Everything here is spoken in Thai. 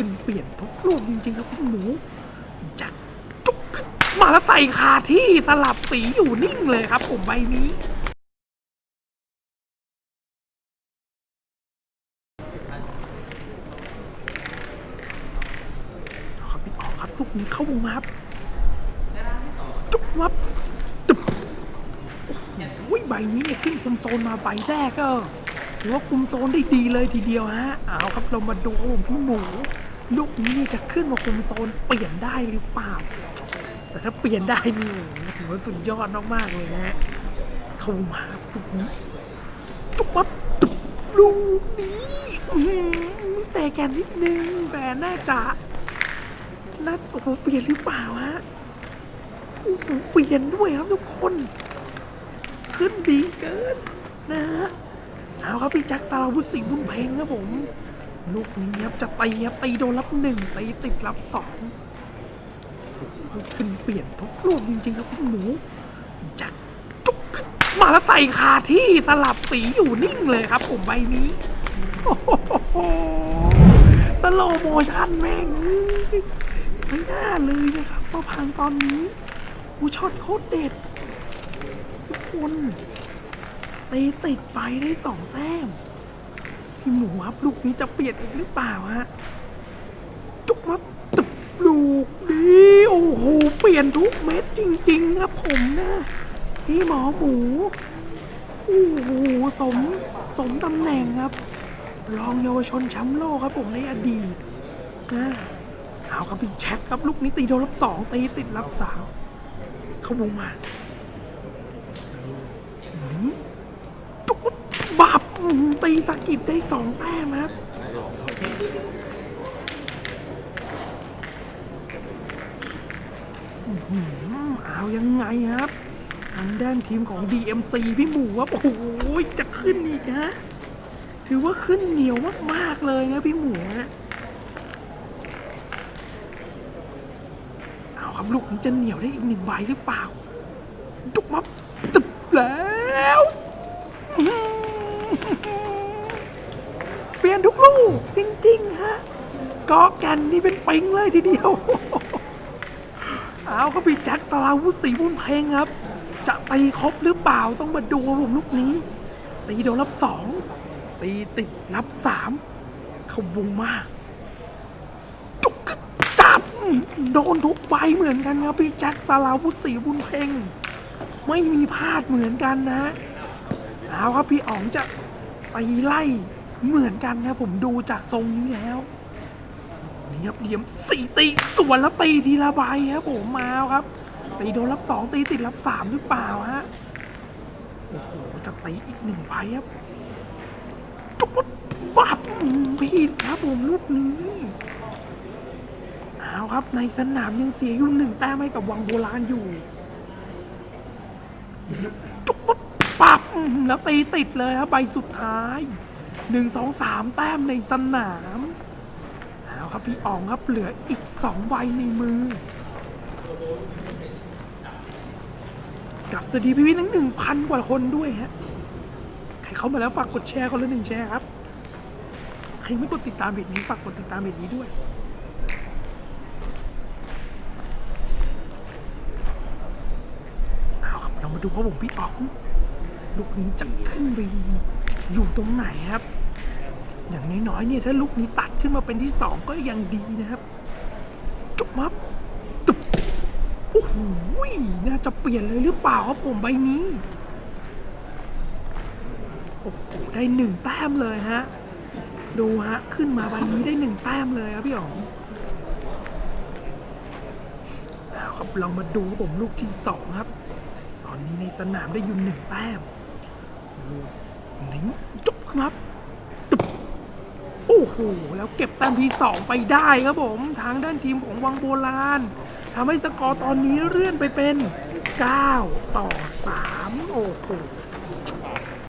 ึ้นเปลี่ยนทุกลูกจริงๆครับพี่หมูจัดจุกมาแล้วใส่คาที่สลับสีอยู่นิ่งเลยครับ ผมใบนี้เอาครับพี่ออกครับลูกนี้เข้าวงมาครับจุ๊บวับตึ๊บโอ้โหใบนี้เนี่ยขึ้นคุมโซนมาใบแรกก็ถือว่าคุมโซนได้ดีเลยทีเดียวฮะ เอาครับเรามาดูครับผมพี่หมู ลูกนี้นี่จะขึ้นมาคุมโซนเปลี่ยนได้หรือเปล่า แต่ถ้าเปลี่ยนได้นี่ถือว่าสุดยอดมากๆเลยนะฮะเข้ามาครับลูกนี้จุ๊บวับตึ๊บลูกนี้แต่แกนนิดนึงแต่น่าจะนัดโอ้โหเปลี่ยนหรือเปล่าฮะโอ้โหเปลี่ยนด้วยครับทุกคน ขึ้นดีเกินนะฮะเอาครับพี่แจ็คสารวุฒิสิงห์บุญเพลงครับผม ลูกนี้ครับจะตีครับตีโดนรับหนึ่งตีติดรับสองโอ้โหขึ้นเปลี่ยนทุกลูกจริงๆครับพี่หมูจัดจุกมาแล้วใส่คาที่สลับสีอยู่นิ่งเลยครับ ผมใบนี้โอ้โหสโลโมชั่นแม่งไม่น่าเลยนะครับมาพังตอนนี้กูช็อตโคตรเด็ดทุกคนตีติดไปได้สองแต้ม พี่หมูครับลูกนี้จะเปลี่ยนอีกหรือเปล่าฮะจุกมาตึบลูกนี้โอ้โหเปลี่ยนทุกเม็ดจริง ๆ ครับผมนะพี่หมอหมูโอ้โหสมสมตำแหน่งครับ รองเยาวชนแชมป์โลกครับผมในอดีตนะเอาครับพี่แช็คครับลูกนี้ตีโดนรับสองตีติดรับสามเข้าวงมา จุดบับอื้อหือ ตีสกิดได้สองแต้มครับอื้อหือเอายังไงครับทางด้านทีมของ DMC พี่หมูครับโอ้โหจะขึ้นอีกฮะถือว่าขึ้นเหนียวมาก ๆ เลยนะพี่หมูฮะเอาครับลูกนี้จะเหนียวได้อีกหนึ่งใบหรือเปล่าจุกมาตึบแล้ว เปลี่ยนทุกลูก จริง ๆ ฮะกอกันนี่เป็นปิงเลยทีเดียว เอาครับพี่แจ็คสลาวุธสีบุญเพลงครับ จะตีครบหรือเปล่าต้องมาดูรับผมลูกนี้ ตีโดนรับสองตีติดรับสามเขาบุงมาก จุกจับ โดนทุกใบเหมือนกันครับพี่แจ็คสลาวุธสีบุญเพลงไม่มีพลาดเหมือนกันนะ เอาครับพี่อ๋องจะ ไปไล่เหมือนกันครับผมดูจากทรงนี้แล้วนี่ครับเหลี่ยมสี่ตีสวนแล้วตีทีละใบครับผมมาครับตีโดนรับสองตีติดรับสามหรือเปล่าฮะโอ้โหจะตีอีกหนึ่งใบครับจุดปับผิดครับผมลูกนี้เอาครับในสนามยังเสียอยู่หนึ่งแต้มให้กับวังโบราณอยู่จุด ปับอืมแล้วตีติดเลยครับใบสุดท้ายหนึ่งสองสามแต้มในสนามเอาครับพี่อ๋องครับเหลืออีกสองใบในมือ กับสวัสดีพี่พี่ทั้งหนึ่งพันกว่าคนด้วยฮะใครเข้ามาแล้วฝากกดแชร์คนละหนึ่งแชร์ครับ ใครไม่กดติดตามเพจนี้ฝากกดติดตามเพจนี้ด้วยเอาครับเรามาดูครับผมพี่อ๋อง ลูกนี้จะขึ้นไปอยู่ตรงไหนครับ อย่างน้อยๆเนี่ยถ้าลูกนี้ตัดขึ้นมาเป็นที่สองก็ยังดีนะครับจุบมับตุบโอ้โหน่าจะเปลี่ยนเลยหรือเปล่าครับผมใบนี้โอ้โหได้หนึ่งแต้มเลยฮะ ดูฮะ ขึ้นมาใบนี้ได้หนึ่งแต้มเลยครับพี่อ๋องเอาครับเรามาดูครับผมลูกที่สองครับ ตอนนี้ในสนามได้อยู่หนึ่งแต้ม นี้จุบครับโอ้โห แล้วเก็บแต้มที่สองไปได้ครับผม ทางด้านทีมของวังโบราณทำให้สกอร์ตอนนี้เลื่อนไปเป็น 9 ต่อ 3 โอ้โห